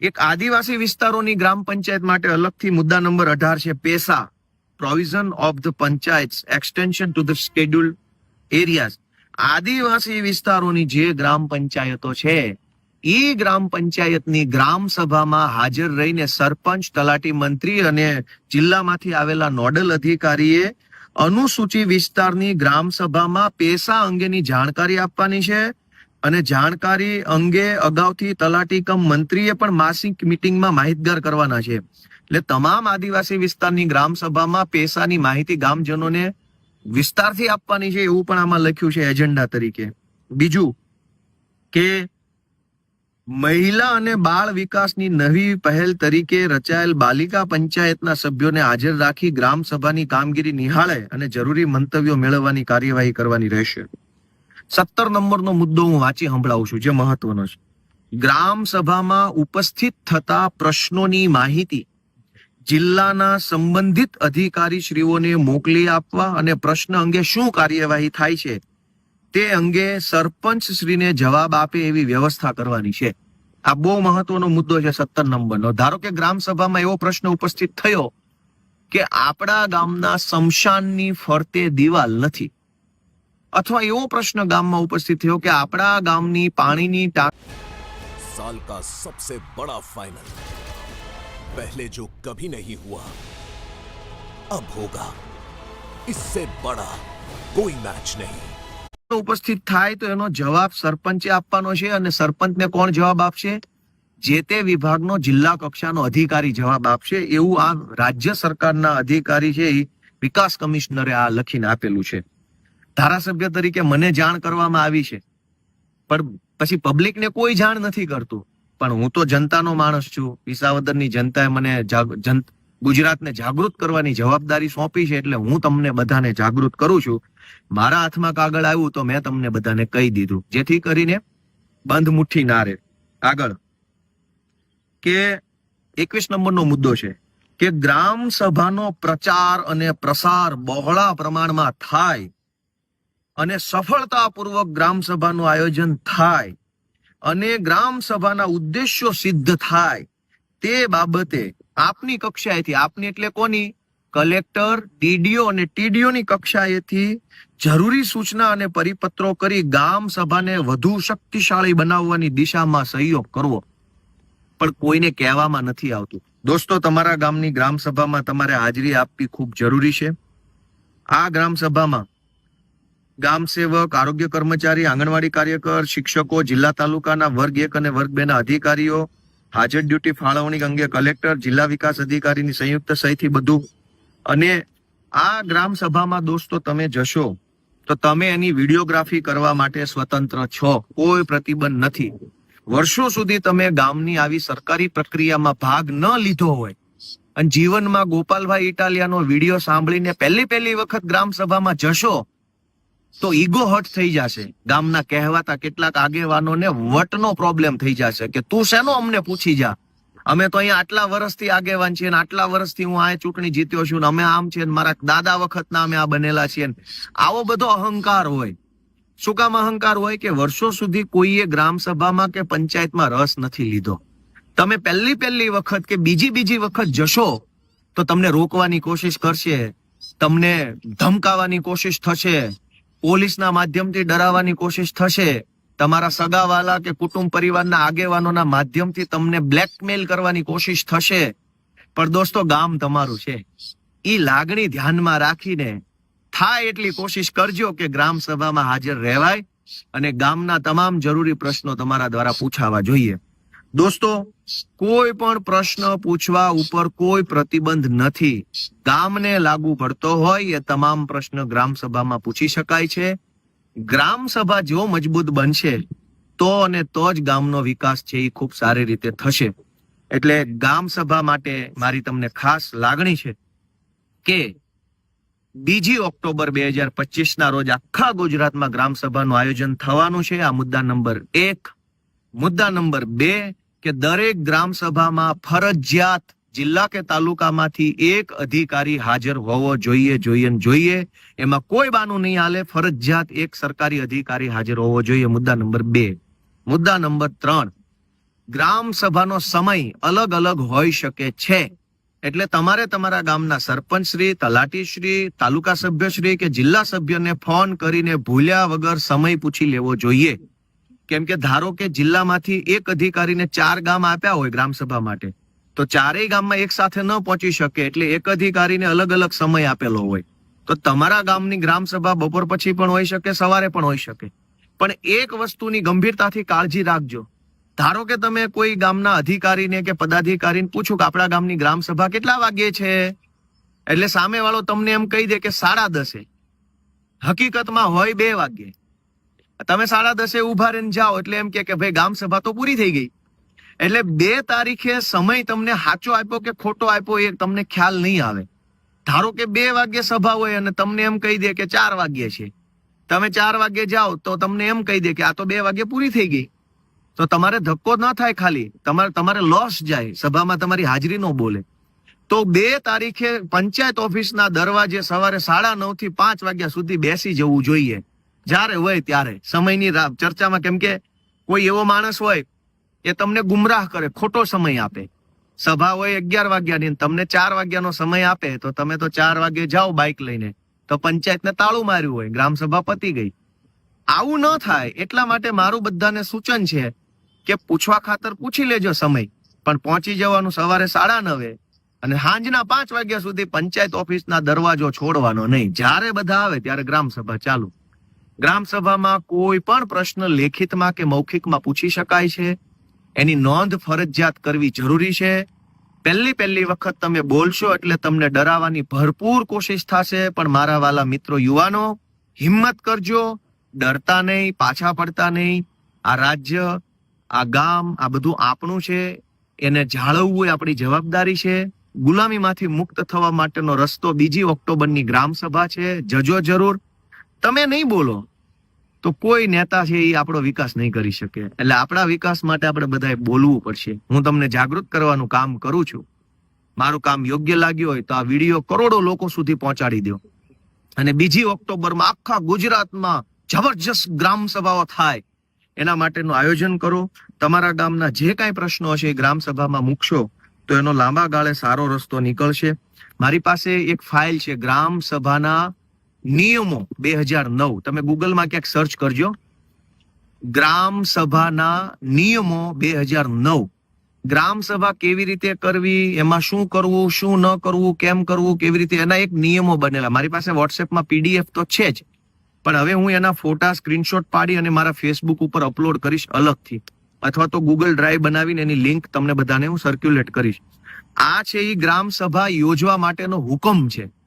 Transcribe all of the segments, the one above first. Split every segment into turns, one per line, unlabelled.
એક આદિવાસી વિસ્તારોની ગ્રામ પંચાયત માટે અલગથી મુદ્દા નંબર અઢાર છે PESA provision of the panchayat extension to the schedule areas આદિવાસી વિસ્તારોની જે ગ્રામ પંચાયતો છે એ ગ્રામ પંચાયતની ગ્રામ સભામાં હાજર રહીને સરપંચ, તલાટી મંત્રી અને જિલ્લામાંથી આવેલા નોડલ અધિકારીએ અનુસૂચિ વિસ્તારની ગ્રામ સભામાં પેસા અંગેની જાણકારી આપવાની છે. અને જાણકારી અંગે અગાઉથી તલાટી કમ મંત્રીએ પણ માસિક મિટિંગમાં માહિતગાર કરવાના છે. એટલે તમામ આદિવાસી વિસ્તારની ગ્રામ સભામાં પેસાની માહિતી ગામજનોને વિસ્તારથી આપવાની છે એવું પણ આમાં લખ્યું છે એજન્ડા તરીકે. બીજું કે મહિલા અને બાળ વિકાસની નવી પહેલ તરીકે રચાયેલ બાલિકા પંચાયતના સભ્યોને હાજર રાખી ગ્રામ સભાની કામગીરી નિહાળે અને જરૂરી મંતવ્યો મેળવવાની કાર્યવાહી કરવાની રહેશે. સત્તર નંબરનો મુદ્દો હું વાંચી સંભળાવું છું, જે મહત્વનો છે. ગ્રામ સભામાં ઉપસ્થિત થતા પ્રશ્નોની માહિતી જિલ્લાના સંબંધિત અધિકારી શ્રીઓને મોકલી આપવા અને પ્રશ્ન અંગે શું કાર્યવાહી થાય છે, તે અંગે સરપંચ શ્રીને જવાબ આપે એવી વ્યવસ્થા કરવાની છે. આ બહુ મહત્વનો મુદ્દો છે, સત્તર નંબરનો. ધારો કે ગ્રામ સભામાં એવો પ્રશ્ન ઉપસ્થિત થયો કે આપણા ગામના શમશાનની ફરતે દિવાલ નથી. અથવા એવો પ્રશ્ન ગામમાં ઉપસ્થિત થયો કે આપણા ગામની પાણીની ટાંકી
साल का सबसे बड़ा फाइनल पहले जो कभी नहीं हुआ अब होगा इससे बड़ा कोई मैच नहीं
ઉપસ્થિત થાય તો એનો જવાબ સરપંચે આપવાનો છે અને સરપંચને કોણ જવાબ આપશે જે તે વિભાગનો જિલ્લા કક્ષાનો અધિકારી જવાબ આપશે એવું આ રાજ્ય સરકારના અધિકારી છે એ વિકાસ કમિશનરે આ લખીને આપેલું છે ધારાસભ્ય તરીકે મને જાણ કરવામાં આવી છે. પણ પછી પબ્લિકને કોઈ જાણ નથી કરતું. પણ હું તો જનતાનો માણસ છું. વિસાવદરની જનતાએ મને ગુજરાતને જાગૃત કરવાની જવાબદારી સોંપી છે એટલે હું તમને બધાને જાગૃત કરું છું. મારા હાથમાં કાગળ આવ્યું તો મેં તમને બધાને કહી દીધું. જેથી કરીને બંધ મુઠ્ઠી ના રહે. આગળ. કે એકવીસ નંબરનો મુદ્દો છે. કે ગ્રામ સભાનો પ્રચાર અને પ્રસાર બહોળા પ્રમાણમાં થાય અને સફળતાપૂર્વક ગ્રામ સભાનું આયોજન થાય અને ગ્રામ સભાના ઉદ્દેશ્યો સિદ્ધ થાય તે બાબતે આપની કક્ષાએથી, આપની એટલે કોની? કલેક્ટર, ડીડીઓ અને ટીડીઓની કક્ષાએથી જરૂરી સૂચના અને પરિપત્રો કરી ગામ સભાને વધુ શક્તિશાળી બનાવવાની દિશામાં સહયોગ કરવો. પણ કોઈને કહેવામાં નથી આવતું. દોસ્તો, તમારા ગામની ગ્રામ સભામાં તમારે હાજરી આપવી ખૂબ જરૂરી છે. આ ગ્રામ સભામાં ગામ સેવક, આરોગ્ય કર્મચારી, આંગણવાડી કાર્યકર, શિક્ષકો, જિલ્લા તાલુકાના વર્ગ એક અને વર્ગ બે ના અધિકારીઓ, હાજર ડ્યુટી ફાળવણી અંગે કલેક્ટર, જિલ્લા વિકાસ અધિકારીની સંયુક્ત સહીથી બધું. અને આ ગ્રામ સભામાં દોસ્તો તમે જશો તો તમે એની વિડીયોગ્રાફી કરવા માટે સ્વતંત્ર છો. કોઈ પ્રતિબંધ નથી. વર્ષો સુધી તમે ગામની આવી સરકારી પ્રક્રિયામાં ભાગ ન લીધો હોય. અને જીવનમાં ગોપાલભાઈ ઇટાલિયાનો વીડિયો સાંભળીને પહેલી પહેલી વખત ગ્રામ સભામાં જશો તો ઈગો હટ થઈ જશે. ગામના કહેવાતા કેટલાક આગેવાનોને વટનો પ્રોબ્લેમ થઈ જશે કે તું શેનો અમને પૂછી જા? અમે તો અહીંયા આટલા વર્ષથી આગેવાન છીએ આટલા વર્ષથી હું આ ચૂંટણી જીત્યો છું અમે આમ છે ને મારા દાદા વખતના અમે આ બનેલા છીએ આવો બધો અહંકાર હોય. શું કામ અહંકાર હોય કે વર્ષો સુધી કોઈએ ગ્રામ સભામાં કે પંચાયતમાં રસ નથી લીધો? તમે પહેલી પહેલી વખત કે બીજી બીજી વખત જશો તો તમને રોકવાની કોશિશ કરશે, તમને ધમકાવાની કોશિશ થશે પોલીસના માધ્યમથી ડરાવવાની કોશિશ થશે. તમારા સગાવાલા કે કુટુંબ પરિવારના આગેવાનોના માધ્યમથી તમને બ્લેકમેલ કરવાની કોશિશ થશે. પણ દોસ્તો, ગામ તમારું છે. એ લાગણી ધ્યાનમાં રાખીને થાય એટલી કોશિશ કરજો કે ગ્રામ સભામાં હાજર રહેવાય અને ગામના તમામ જરૂરી પ્રશ્નો તમારા દ્વારા પૂછાવા જોઈએ. દોસ્તો, કોઈ પણ પ્રશ્ન પૂછવા ઉપર કોઈ પ્રતિબંધ નથી. ગામને લાગુ પડતો હોય એ તમામ પ્રશ્ન ગ્રામ સભામાં પૂછી શકાય છે. ગ્રામ સભા જો મજબૂત બનશે, તો અને તો જ ગામનો વિકાસ છે એ ખૂબ સારી રીતે થશે. એટલે ગામ સભા માટે મારી તમને ખાસ લાગણી છે કે બીજી ઓક્ટોબર બે હજાર પચીસ ના રોજ આખા ગુજરાતમાં ગ્રામ સભાનું આયોજન થવાનું છે. આ મુદ્દા નંબર એક. મુદ્દા નંબર બે કે દરેક ગ્રામ સભામાં ફરજિયાત જિલ્લા કે તાલુકામાંથી એક અધિકારી હાજર હોવો જોઈએ જોઈએ જોઈએ. એમાં કોઈ બાનું નહીં હાલે, ફરજિયાત એક સરકારી અધિકારી હાજર હોવો જોઈએ, મુદ્દા નંબર બે. મુદ્દા નંબર ત્રણ. ગ્રામ સભાનો સમય અલગ અલગ હોઈ શકે છે. એટલે તમારે તમારા ગામના સરપંચશ્રી, તલાટીશ્રી, તાલુકા સભ્યશ્રી કે જિલ્લા સભ્યને ફોન કરીને ભૂલ્યા વગર સમય પૂછી લેવો જોઈએ. કેમ કે ધારો કે જિલ્લામાંથી એક અધિકારીને ચાર ગામ આપ્યા હોય ગ્રામસભા માટે, તો ચારેય ગામમાં એક સાથે ન પહોંચી શકે એટલે એક અધિકારીને અલગ અલગ સમય આપેલો હોય. તો તમારા ગામની ગ્રામસભા બપોર પછી પણ હોઈ શકે, સવારે પણ હોઈ શકે. પણ એક વસ્તુની ગંભીરતાથી કાળજી રાખજો. ધારો કે તમે કોઈ ગામના અધિકારીને કે પદાધિકારીને પૂછો કે આપણા ગામની ગ્રામસભા કેટલા વાગ્યે છે? એટલે સામેવાળો તમને એમ કહી દે કે સાડા દસે. હકીકતમાં હોય બે વાગ્યે. તમે સાડા દસે ઊભા રહીને જાઓ એટલે એમ કે ભાઈ ગામ સભા તો પૂરી થઈ ગઈ. એટલે બે તારીખે સમય તમને સાચો આપ્યો કે ખોટો આપ્યો એ તમને ખ્યાલ નહીં આવે. ધારો કે બે વાગ્યે સભા હોય અને તમને એમ કહી દે કે ચાર વાગ્યે છે. તમે ચાર વાગ્યે જાઓ તો તમને એમ કહી દે કે આ તો બે વાગ્યે પૂરી થઈ ગઈ. તો તમારે ધક્કો ન થાય ખાલી. તમારે તમારે લોસ જાય. સભામાં તમારી હાજરી ન બોલે. તો બે તારીખે પંચાયત ઓફિસના દરવાજે સવારે સાડા નવથી પાંચ વાગ્યા સુધી બેસી જવું જોઈએ. જ્યારે હોય ત્યારે. સમયની ચર્ચામાં કેમ કે કોઈ એવો માણસ હોય એ તમને ગુમરાહ કરે, ખોટો સમય આપે. સભા હોય અગિયાર વાગ્યાની, તમને ચાર વાગ્યાનો સમય આપે, તો તમે તો ચાર વાગે જાઓ બાઇક લઈને. તો પંચાયતને તાળું માર્યું હોય ગ્રામ સભા પતી ગઈ. આવું ન થાય એટલા માટે મારું બધાને સૂચન છે કે પૂછવા ખાતર પૂછી લેજો સમય. પણ પહોંચી જવાનું સવારે સાડા નવે અને સાંજના પાંચ વાગ્યા સુધી પંચાયત ઓફિસના દરવાજો છોડવાનો નહીં. જ્યારે બધા આવે ત્યારે ગ્રામસભા ચાલુ. ગ્રામ સભામાં કોઈ પણ પ્રશ્ન લેખિતમાં કે મૌખિકમાં પૂછી શકાય છે. એની નોંધ ફરજિયાત કરવી જરૂરી છે. પહેલી પહેલી વખત તમે બોલશો એટલે તમને ડરાવવાની ભરપૂર કોશિશ થશે. પણ મારા વાલા મિત્રો યુવાનો, હિંમત કરજો. ડરતા નહીં, પાછા પડતા નહીં. આ રાજ્ય, આ ગામ, આ બધું આપણું છે. એને જાળવવું એ આપણી જવાબદારી છે. ગુલામીમાંથી મુક્ત થવા માટેનો રસ્તો બીજી ઓક્ટોબરની ગ્રામ સભા છે. જજો જરૂર. તમે નહીં બોલો. તો કોઈ નેતા છે એ આપણો વિકાસ નહીં કરી શકે. એટલે આપણા વિકાસ માટે આપણે બધાએ બોલવું પડશે. હું તમને જાગૃત કરવાનું કામ કરું છું. મારું કામ યોગ્ય લાગ્યું હોય તો આ વીડિયો કરોડો લોકો સુધી પહોંચાડી દો. અને બીજી ઓક્ટોબરમાં આખા ગુજરાતમાં જબરજસ્ત ગ્રામ સભાઓ થાય. એના માટેનું આયોજન કરો. તમારા ગામના જે કાંઈ પ્રશ્નો હશે એ ગ્રામ સભામાં મૂકશો. તો એનો લાંબા ગાળે સારો રસ્તો નીકળશે. મારી પાસે એક ફાઇલ છે, ગ્રામ સભાના નિયમો બે હજાર નવ. તમે ગૂગલમાં ક્યાંક સર્ચ કરજો. ગ્રામ સભાના નિયમો બે હજાર નવ. ગ્રામ સભા કેવી રીતે કરવી, એમાં શું કરવું, શું ન કરવું, કેમ કરવું, કેવી રીતે? એના એક નિયમો બનેલા. મારી પાસે વોટ્સએપમાં પીડીએફ તો છે જ. પણ હવે હું એના ફોટા સ્ક્રીનશોટ પાડી અને મારા ફેસબુક ઉપર અપલોડ કરીશ અલગથી. અથવા તો ગૂગલ ડ્રાઈવ બનાવીને એની લિંક તમને બધાને હું સર્ક્યુલેટ કરીશ. આ છે એ ગ્રામ સભા યોજવા માટેનો હુકમ છે.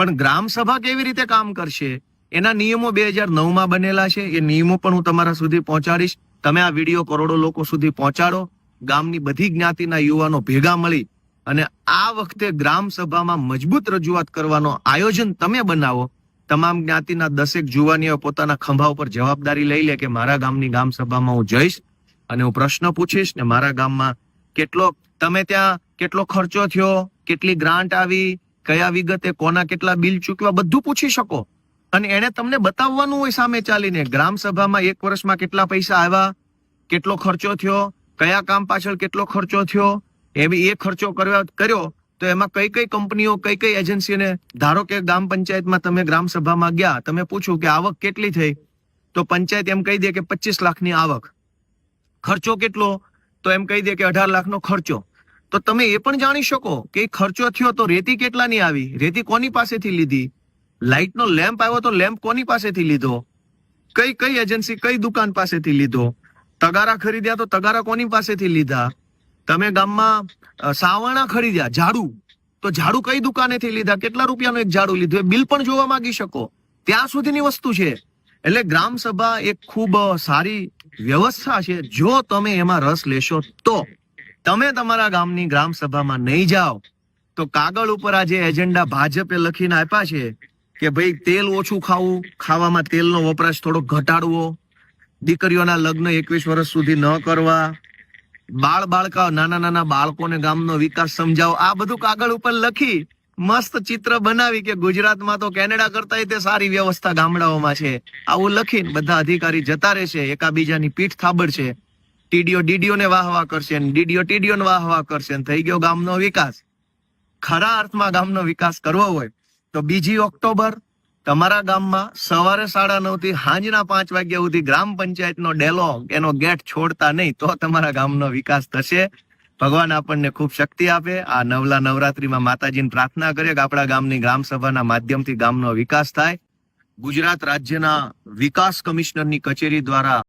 પણ ગ્રામસભા કેવી રીતે કામ કરશે? એના નિયમો બે હજાર નવમાં બનેલા છે. એ નિયમો પણ હું તમારા સુધી પહોંચાડીશ. તમે આ વીડિયો કરોડો લોકો સુધી પહોંચાડો. ગામની બધી જ્ઞાતિના યુવાનો ભેગા મળી અને આ વખતે ગ્રામ સભામાં મજબૂત રજૂઆત કરવાનો આયોજન તમે બનાવો. તમામ જ્ઞાતિના દસેક જુવાનીઓ પોતાના ખંભા ઉપર જવાબદારી લઈ લે કે મારા ગામની ગામ સભામાં હું જઈશ અને હું પ્રશ્ન પૂછીશ ને મારા ગામમાં કેટલો, તમે ત્યાં કેટલો ખર્ચો થયો, કેટલી ગ્રાન્ટ આવી કયા વિગતે કોના કેટલા બિલ ચૂકવા બધું પૂછી શકો. અને એને તમને બતાવવાનું હોય સામે ચાલીને ગ્રામ સભામાં એક વર્ષમાં કેટલા પૈસા આવ્યા, કેટલો ખર્ચો થયો, કયા કામ પાછળ કેટલો ખર્ચો થયો, એવી એ ખર્ચો કર્યો, તો એમાં કઈ કઈ કંપનીઓ, કઈ કઈ એજન્સીને ધારો કે ગ્રામ પંચાયતમાં તમે ગ્રામ સભામાં ગયા, તમે પૂછો કે આવક કેટલી થઈ, તો પંચાયત એમ કહી દે કે પચીસ લાખની આવક. ખર્ચો કેટલો? તો એમ કહી દે કે અઢાર લાખનો ખર્ચો. તો તમે એ પણ જાણી શકો કે ખર્ચો થયો તો રેતી કેટલાની આવી? રેતી કોની પાસેથી લીધી? લાઇટનો લેમ્પ આવ્યો તો લેમ્પ કોની પાસેથી લીધો? કઈ કઈ એજન્સી, કઈ દુકાન પાસેથી લીધો? તગારા ખરીદ્યા તો તગારા કોની પાસેથી લીધા? તમે ગામમાં સાવરણા ખરીદ્યા, ઝાડુ. તો ઝાડુ કઈ દુકાનેથી લીધા? કેટલા રૂપિયાનું એક ઝાડુ લીધું? એ બિલ પણ જોવા માંગી શકો. ત્યાં સુધીની વસ્તુ છે. એટલે ગ્રામ સભા એક ખૂબ સારી વ્યવસ્થા છે. જો તમે એમાં રસ લેશો તો. તમે તમારા ગામની ગ્રામ સભામાં નહીં જાઓ, તો કાગળ ઉપર આ જે એજન્ડા ભાજપે લખીને આપ્યા છે કે ભાઈ તેલ ઓછું ખાવું, ખાવામાં તેલનો વપરાશ થોડો ઘટાડવો, દીકરીઓના લગ્ન એકવીસ વર્ષ સુધી ન કરવા, બાળ બાળકા નાના નાના બાળકોને ગામનો વિકાસ સમજાવો, આ બધું કાગળ ઉપર લખી મસ્ત ચિત્ર બનાવી કે ગુજરાતમાં તો કેનેડા કરતા તે સારી વ્યવસ્થા ગામડાઓમાં છે. આવું લખીને બધા અધિકારી જતા રહેશે, એકાબીજાની પીઠ થાબડ છે ટીડીઓ ડીડીઓ ને વાહ કરશે ડીડીઓ ટીડીઓ ને વાહ કરશે થઈ ગયો ગામનો વિકાસ. ખરા અર્થમાં ગામનો વિકાસ કરવો હોય તો બીજી ઓક્ટોબર તમારા ગામમાં સવારે સાડા નવથી સાંજના પાંચ વાગ્યા સુધી ગ્રામ પંચાયતનો ડેલો એનો ગેટ છોડતા નહીં તો તમારા ગામનો વિકાસ થશે. ભગવાન આપણને ખૂબ શક્તિ આપે. આ નવલા નવરાત્રીમાં માતાજીને પ્રાર્થના કરીએ કે આપણા ગામની ગ્રામ સભાના માધ્યમથી ગામનો વિકાસ થાય. ગુજરાત રાજ્યના વિકાસ કમિશનરની કચેરી દ્વારા